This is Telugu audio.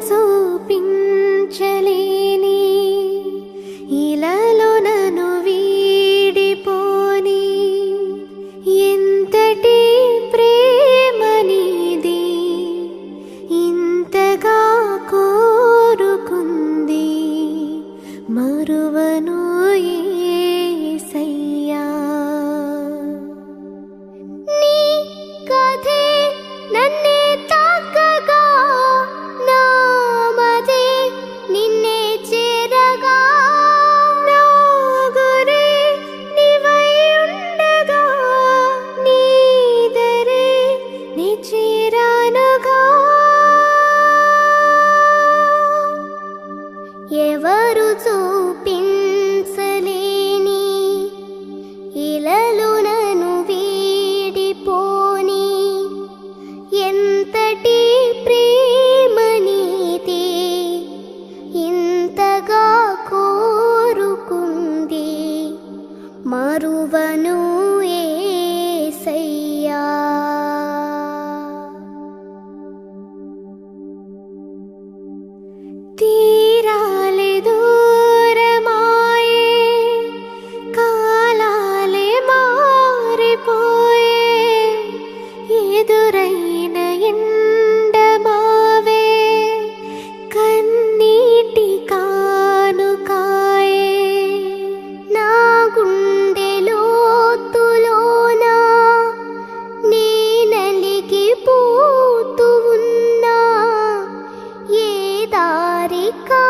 走冰 ఎవరు చూపించలేని ఇలలు నను వీడిపోని. ఎంతటి ప్రేమనీతి ఇంతగా కోరుకుంది. మరువను ఏ సై Ika